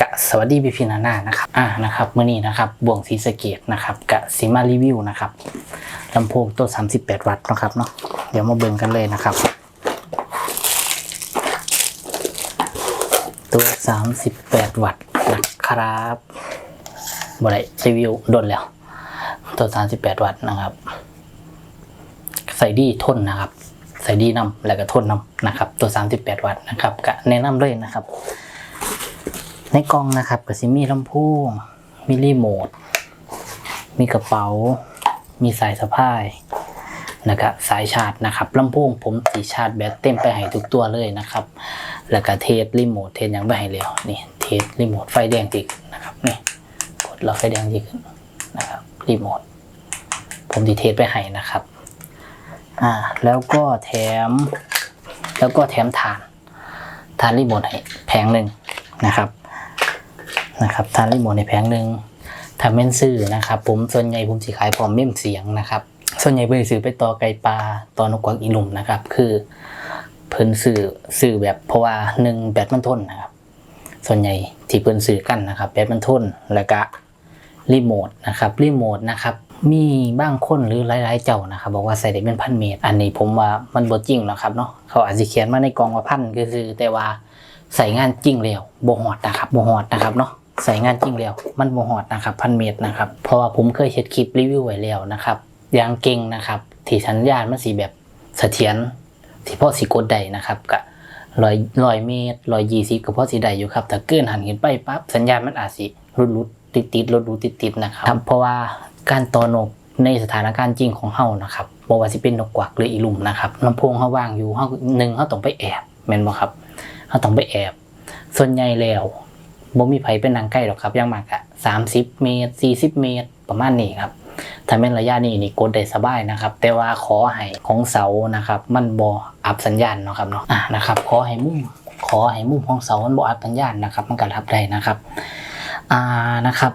กะสวัสดีพี่พี่นานานะครับอ่านะครับเมื่อนี้นะครับบ่วงสีสะเกตนะครับกะสีมารีวิวนะครับลำโพงตัว 38 วัตต์นะครับเนาะเดี๋ยวมาเบิ่งกันเลยนะครับ ตัว 38 วัตต์นะครับบ่ได้รีวิวโดนแล้ว ตัว 38 วัตต์นะครับใส่ดีทนนะครับใส่ดีนำแล้วก็ทนนำนะครับ ตัว 38 วัตต์นะครับก็แนะนำเลยนะครับ ในกล่องนะครับก็สิมีลำโพงมีรีโมท มีกระเป๋า มีสายสะพายแล้วก็สายชาร์จนะครับลำโพงผมสีชาร์จแบตเต็มไปให้ทุกตัวเลยนะครับ แล้วก็เทสรีโมทเทสยังไม่ให้แล้วนี่เทสรีโมทไฟแดงติดนะครับนี่กดแล้วไฟแดงติดขึ้นนะครับรีโมทผมดีเทสไปให้นะครับอ่าแล้วก็แถม แล้วก็แถมฐานฐานรีโมทให้แผงหนึ่งนะครับ นะครับฐานรีโมทในแผงหนึ่งถ้าเม่นซื้อนะครับ ผมส่วนใหญ่ผมสิขายพร้อมเม่มเสียงนะครับ ส่วนใหญ่เพิ่นซื้อไปต่อไก่ปลาต่อนกกวักอีหลุมนะครับ คือเพิ่นซื้อซื้อแบบเพราะว่าหนึ่งแบตมันทนนะครับ ส่วนใหญ่ที่เพิ่นซื้อกันนะครับแบตมันทนแล้วก็รีโมทนะครับรีโมทนะครับมีบางคนหรือหลายๆเจ้านะครับ บอกว่าใส่ได้เป็นพันเมตร อันนี้ผมว่ามันบ่จริงหรอกครับเนาะเขาอาจจะเขียนมาในกองว่าพันก็คือแต่ว่าใส่งานจริงแล้วบ่ฮอดนะครับบ่ฮอดนะครับเนาะ ใส่งานจริงแล้ว มันบ่ฮอดนะครับพันเมตรนะครับ เพราะว่าผมเคยเฮ็ดคลิปรีวิวไว้แล้วนะครับยางเก่งนะครับ ที่สัญญาณมันสีแบบเสถียรที่พอสิกดได้นะครับก็ร้อยร้อยเมตรร้อยยี่สิบก็พอสิได้อยู่ครับถ้าเกินหันขึ้นไปปั๊บสัญญาณมันอาจสิรุดรุดติดติดรุดรุดติดติดนะครับเพราะว่าการต่อนกในสถานการณ์จริงของเฮานะครับบ่ว่าสิเป็นนกกวักหรืออีลุมนะครับลำโพงเฮาว่างอยู่เฮาหนึ่งเฮาต้องไปแอบแม่นบ่ครับเฮาต้องไปแอบ ส่วนใหญ่แล้ว บ่มีไผเป็นนางใกล้หรอกครับย่างมากอะ30เมตร40เมตรประมาณนี้ครับถ้าเป็นระยะนี้นี่กดได้สบายนะครับ แต่ว่าขอให้ของเสานะครับ มันบ่อับสัญญาณเนาะครับเนาะอะนะครับ ขอให้มุมขอให้มุมของเสามันบ่อับสัญญาณนะครับ มันก็รับได้นะครับอ่านะครับ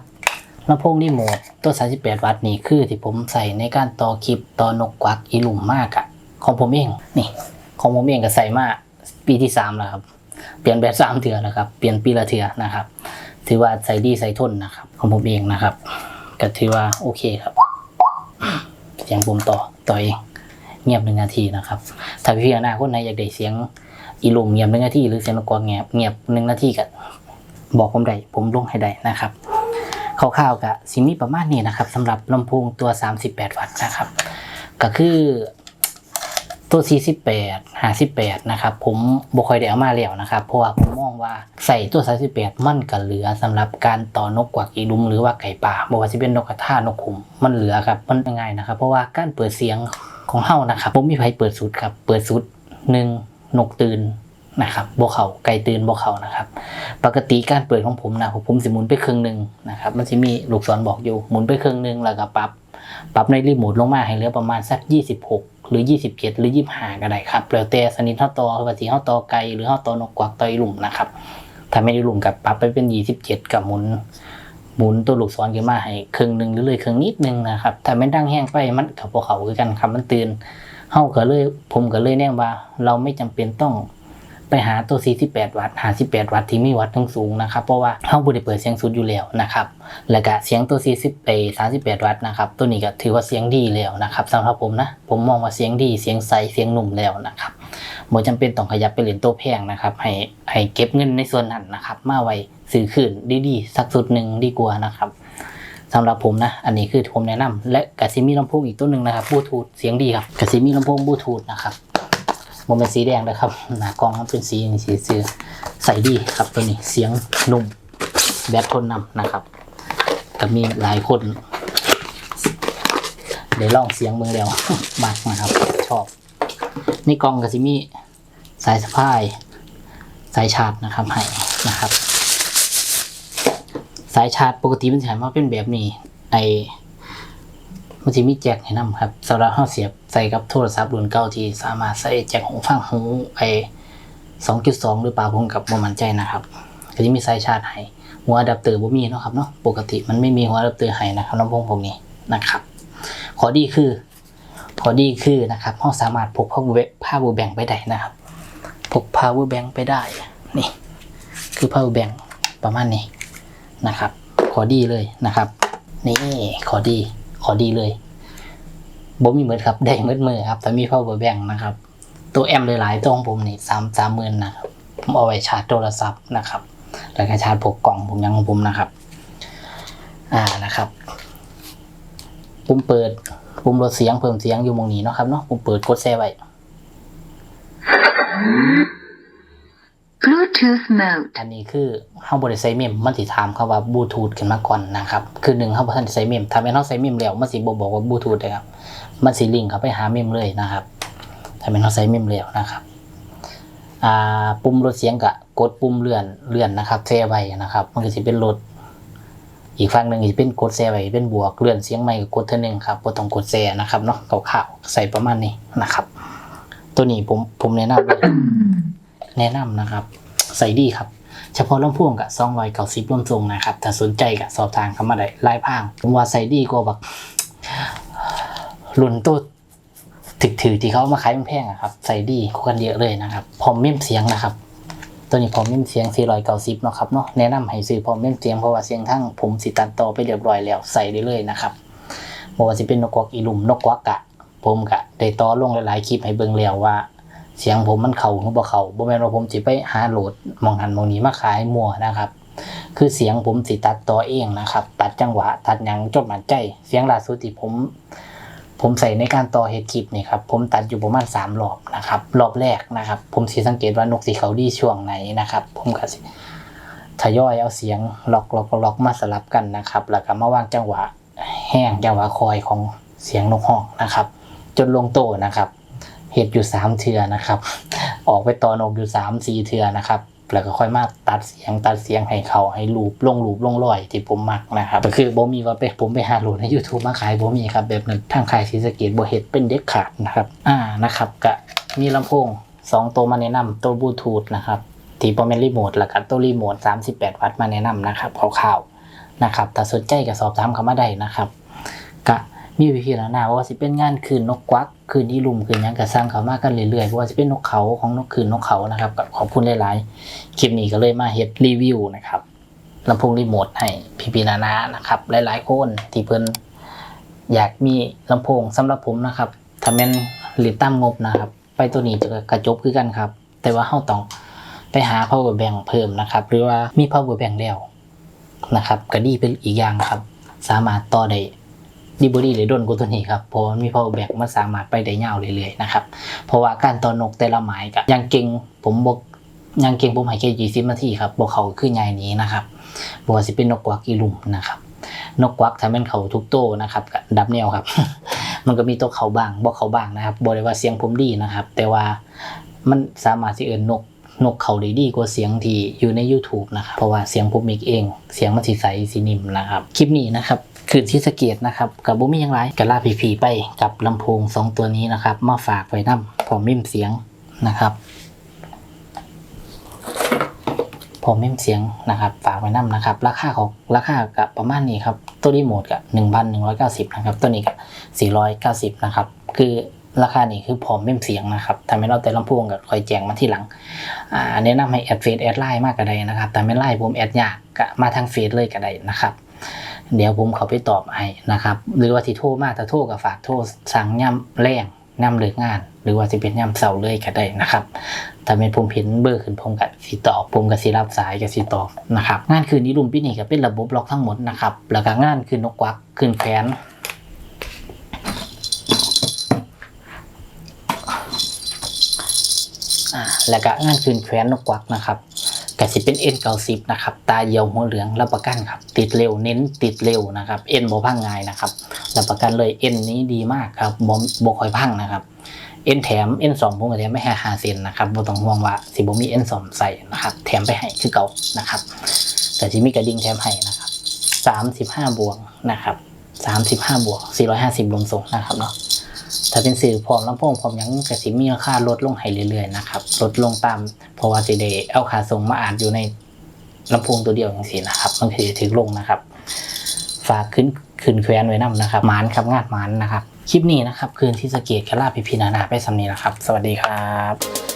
ลำโพงรีโมทตัว 38 วัตต์นี่คือที่ผมใส่ในการต่อคลิปต่อนกกวักอีหลุมมากอะของผมเองนี่ ของผมเองก็ใส่มาปีที่สามแล้วครับ เปลี่ยนแบบสามเถื่อแล้วครับเปลี่ยนปีละเถื่อนะครับ ถือว่าใส่ดีใส่ทนนะครับ ของผมเองนะครับ ก็ถือว่าโอเคครับเสียงผมต่อต่อเองเงียบหนึ่งนาทีนะครับ ถ้าพี่อนาคนไหนอยากได้เสียงอีลุมเงียบหนึ่งนาทีหรือเสียงนกกวเงียบเงียบหนึ่งนาทีก็บอกผมได้ผมลงให้ได้นะครับคร่าวๆกับสิมีประมาณนี้นะครับสำหรับลำโพงตัว 38 วัตต์นะครับ ก็คือ ตัว 48 58 นะครับ ผมบ่ค่อยได้เอามาแล้วนะครับ เพราะว่าผมมองว่าใส่ตัว 38 มันก็เหลือสำหรับการต่อนกกวักอีดุมหรือว่าไก่ป่าบ่ว่าสิเป็นนกกระทานกขุม มันเหลือครับ มันง่ายนะครับ เพราะว่าการเปิดเสียงของเฮานะครับ ผมมีไผเปิดสุดครับ เปิดสุดหนึ่งนกตื่น นะครับบ่เขาไก่ตื่นบ่เขานะครับ ปกติการเปิดของผมนะผมสิหมุนไปครึ่งหนึ่งนะครับ มันจะมีลูกศรบอกอยู่หมุนไปครึ่งหนึ่งแล้วก็ปรับปรับในรีโมทลงมาให้เหลือประมาณสัก 26 หรือ 27 หรือ 25 ก็ได้ครับแล้วแต่สนิทเท่าต่อว่าสิเท่าต่อไกลหรือเท่าต่อนกกวักต่อยหลุมนะครับถ้าไม่ได้หลุมกับปรับไปเป็น 27 กับหมุนหมุนตัวลูกศรขึ้นมาให้ครึ่งหนึ่งหรือเลยครึ่งนิดนึงนะครับถ้าไม่ดั้งแห้งไปมันกับพวกเขาคือกันครับมันตื่นเฮาก็เลยผมก็เลยแน่ว่าเราไม่จำเป็นต้อง ไปหาตัว 48 วัตต์หา 18 วัตต์ที่มีวัตต์สูงนะครับ เพราะว่าเฮาบ่ได้เปิดเสียงสุดอยู่แล้วนะครับ แล้วก็เสียงตัว 40เอ38 วัตต์นะครับ ตัวนี้ก็ถือว่าเสียงดีแล้วนะครับสำหรับผมนะ ผมมองว่าเสียงดี เสียงใส เสียงหนุ่มแล้วนะครับบ่จำเป็นต้องขยับไปเหรียญตัวแพงนะครับ ให้ให้เก็บเงินในส่วนนั้นนะครับ มาไว้ซื้อคืนดีๆ สักสุดหนึ่งดีกว่านะครับสำหรับผมนะ อันนี้คือผมแนะนำและกสิมีลำโพงอีกตัวหนึ่งนะครับบลูทูธเสียงดีครับกสิมีลำโพงบลูทูธนะครับ มันเป็นสีแดงนะครับ หน้ากล้องมันเป็นสีนี่สีซื้อใส่ดีครับตัวนี้เสียงนุ่มแบตทนนำนะครับก็มีหลายคนเดี๋ยวลองเสียงมือเดียวมากนะครับ ชอบ นี่กล้องกับซิมีสายสะพาย สายชาร์จนะครับให้นะครับ สายชาร์จปกติมันจะมาเป็นแบบนี้ไอ มันจะมีแจ็คให้นำครับสำหรับเราเสียบใส่กับโทรศัพท์รุ่นเก่าที่สามารถใส่แจ็คหูฟังหูไอสองจุดสองหรือเปล่าผมกับบ่มั่นใจนะครับก็จะมีสายชาร์จให้หัวอะแดปเตอร์บ่มีเนาะครับเนาะปกติมันไม่มีหัวอะแดปเตอร์ให้นะครับลำโพงผมนี้นะครับขอดีคือขอดีคือนะครับเราสามารถพก power power bank ไปได้นะครับ พก power bank ไปได้นี่คือ power bank ประมาณนี้นะครับขอดีเลยนะครับ นี่ขอดี ขอดีเลยบ่มีเหมือนครับ ได้เหมือนมือครับแต่มี power bank นะครับ ตัวแอมหลายๆตัวของผมนี่สามสามหมื่นนะครับผมเอาไว้ชาร์จโทรศัพท์นะครับ แล้วก็ชาร์จพวกกล่องผมยังของผมนะครับ อ่านะครับปุ่มเปิดปุ่มลดเสียงเพิ่มเสียงอยู่ตรงนี้เนาะครับเนาะปุ่มเปิดกดแซ่ไว้ Bluetooth mode. อันนี้คือเฮาบ่ได้ใส่เมมมันสิถามเขาว่าบลูทูธขึ้นมาก่อนนะครับ คือหนึ่งเฮาบ่ทันได้ใส่เมมถ้าแม่นเฮาใส่เมมแล้วมันสิบ่บอกว่าบลูทูธเลยครับ มันสิลิงก์เข้าไปหาเมมเลยนะครับ ถ้าแม่นเฮาใส่เมมแล้วนะครับ อ่า ปุ่มลดเสียงก็กดปุ่มเลื่อนเลื่อนนะครับแซ่ไว้นะครับ มันก็สิเป็นลดอีกฝั่งหนึ่งสิเป็นกดแซ่ไว้เป็นบวกเลื่อนเสียงใหม่ก็กดเท่านึงครับบ่ต้องกดแซ่นะครับเนาะขาวๆใส่ประมาณนี้นะครับ ตัวนี้ผมผมแนะนำเลยแนะนำนะครับ ใส่ดีครับ เฉพาะลำโพงกับซองรอยเก่าซิบรวมทรงนะครับ ถ้าสนใจกับสอบทางเข้ามาได้ไล่พางผมว่าใส่ดีกว่าแบบรุ่นตัวถึกถือที่เขามาขายแพงๆอะครับ ใส่ดีกว่ากันเยอะเลยนะครับ พร้อมเม่มเสียงนะครับ ตัวนี้พร้อมเม่มเสียง490เนาะครับเนาะแนะนำให้ซื้อพร้อมเม่มเสียงเพราะว่าเสียงทั้งผมสิตัดต่อไปเรียบร้อยแล้วใส่ได้เลยนะครับบอกว่าสิเป็นนกกวักอีลุมนกกวักกะ ผมกะได้ต่อลงหลายๆคลิปให้เบิ่งแล้วว่า เสียงผมมันเข่าหรือบ่เข่าบ่แม่นว่าผมสิไปหาโหลดมองหันมองนี้มาขายมั่วนะครับ คือเสียงผมสิตัดต่อเองนะครับ ตัดจังหวะ ตัดหยังจดหมันใจ เสียงล่าสุดที่ผม ผมใส่ในการต่อเฮดคลิปนี่ครับ ผมตัดอยู่ประมาณสามรอบนะครับ รอบแรกนะครับ ผมสิสังเกตว่านกสีเขาดีช่วงไหนนะครับ ผมก็สิทยอยเอาเสียงล็อกล็อกล็อกมาสลับกันนะครับ แล้วก็มาวางจังหวะแห้งจังหวะคอยของเสียงนกฮ้องนะครับ จนลงโตนะครับ เห็ดอยู่สามเทือนะครับ ออกไปตอนอกอยู่สามสี่เทือนะครับแล้วก็ค่อยมาตัดเสียงตัดเสียงให้เขาให้ลูปลงลูปลงรอยที่ผมมักนะครับก็คือบ่มีว่าไปผมไปหาโหลดใน YouTube มาขายบ่มีครับ แบบนั้นทางขายศรีสะเกดบ่เฮ็ดเป็นเด็ดขาดนะครับ อ่านะครับก็มีลำโพงสองตัวมาแนะนำตัวบลูทูธนะครับที่บ่แม่นรีโมทแล้วก็ตัวรีโมท38 วัตต์มาแนะนำนะครับคร่าวๆนะครับถ้าสนใจก็สอบถามเข้ามาได้นะครับก็มีวิธีแล้วนะว่าสิเป็นงานคืนนกกวัก คืนอีลุมคืนยังกระสร้างเขามากันเรื่อยๆเพราะว่าจะเป็นนกเขาของนกคืนนกเขานะครับก็ขอบคุณหลายๆคลิปนี้ก็เลยมาเฮ็ดรีวิวนะครับลำโพงรีโมทให้พี่พีนานานะครับหลายๆคนที่เพิ่นอยากมีลำโพงสำหรับผมนะครับถ้าแม่นหรือตั้มงบนะครับ ไปตัวนี้จะกระจบคือกันครับ แต่ว่าเฮาต้องไปหา power bank เพิ่มนะครับ หรือว่ามี power bank แล้วนะครับ ก็ดีเป็นอีกอย่างครับ สามารถต่อได้ ดีบอดี้เลยด้นกว่าตัวนี้ครับเพราะมันมี power back มันสามารถไปได้ยาวเรื่อยๆนะครับเพราะว่าการต่อนกแต่ละหมายกับยังเก่งผมบอกยังเก่งผมให้แค่ยี่สิบนาทีครับบอกเขาคือใหญ่นี้นะครับบอกว่าสิเป็นนกกวักอีลุมนะครับนกกวักถ้าเป็นเขาทุกโตนะครับก็ดับแนวครับ มันก็มีตัวเขาบ้างบอกเขาบ้างนะครับบอกเลยว่าเสียงผมดีนะครับ แต่ว่ามันสามารถที่เอินนกนกเขาได้ดีกว่าเสียงที่อยู่ใน YouTube นะครับ เพราะว่าเสียงผมมิกเองเสียงมันสีใสสีนิ่มนะครับ คลิปนี้นะครับ คืนที่สะเกตนะครับกับบุมียังไรกับลาพีพีไปกับลำโพงสองตัวนี้นะครับ มาฝากไว้นำพรอมมิมเสียงนะครับพรอมมิมเสียงนะครับ ฝากไว้นำนะครับ ราคาของราคากับประมาณนี้ครับ ตัวรีโมทกับหนึ่งพันหนึ่งร้อยเก้าสิบนะครับ ตัวนี้กับสี่ร้อยเก้าสิบนะครับ คือราคานี้คือพร้อมมิมเสียงนะครับทำให้เราแต่ลำโพงกับคอยแจงมาที่หลังอ่าแนะนำให้แอดเฟซแอดไลน์มากก็ได้นะครับ แต่ไม่ไลน์ผมแอดยากก็มาทางเฟซเลยก็ได้นะครับ เดี๋ยวผมเขาไปตอบให้นะครับ หรือว่าที่โทรมาถ้าโทรก็ฝากโทรสั่งย่ำแรงย่ำเลิกงาน หรือว่าจะเป็นย่ำเสาร์เลยก็ได้นะครับถ้าเป็นผมเห็นเบอร์ขึ้นผมกับสีตอบผมกับสีรับสายกับสีตอบนะครับงานคืนนี้ลุมพี่นี่ก็เป็นระบบล็อกทั้งหมดนะครับแล้วก็งานคืนนกกวักคืนแขวนแล้วก็งานคืนแขวนนกกวักนะครับ กสิเป็น N 9 0นะครับ ตาเหี่ยวหัวเหลืองรับประกันครับ ติดเร็วเน้นติดเร็วนะครับ N บ่พังง่ายนะครับรับประกันเลย N นี้ดีมากครับบ่บ่คอยพังนะครับ N แถม N 2ผมก็แถมไม่ให้5เซนนะครับบ่ต้องห่วงว่าสิบ่มี N 2ใส่นะครับ แถมไปให้คือเก่านะครับ แต่ที่มีกระดิ่งแถมให้นะครับ35บห้าบวกนะครับ35บห้าบวก450รวมส่งนะครับเนาะ ถ้าเป็นสื่อพร้อมลำโพงพร้อมยังกสิมีราคาลดลงให้เรื่อยๆนะครับลดลงตามเพราะว่าสิได้เอาค่าส่งมาอ่านอยู่ในลำโพงตัวเดียวอย่างสีนะครับมันคือถึงลงนะครับ ฝากขึ้นขึ้นแควนไว้นํนะครับมานครับงาดมานนะครับ คลิปนี้นะครับ คืนที่สะเกตกระลาพิพินานาไปสำนีนะครับ สวัสดีครับ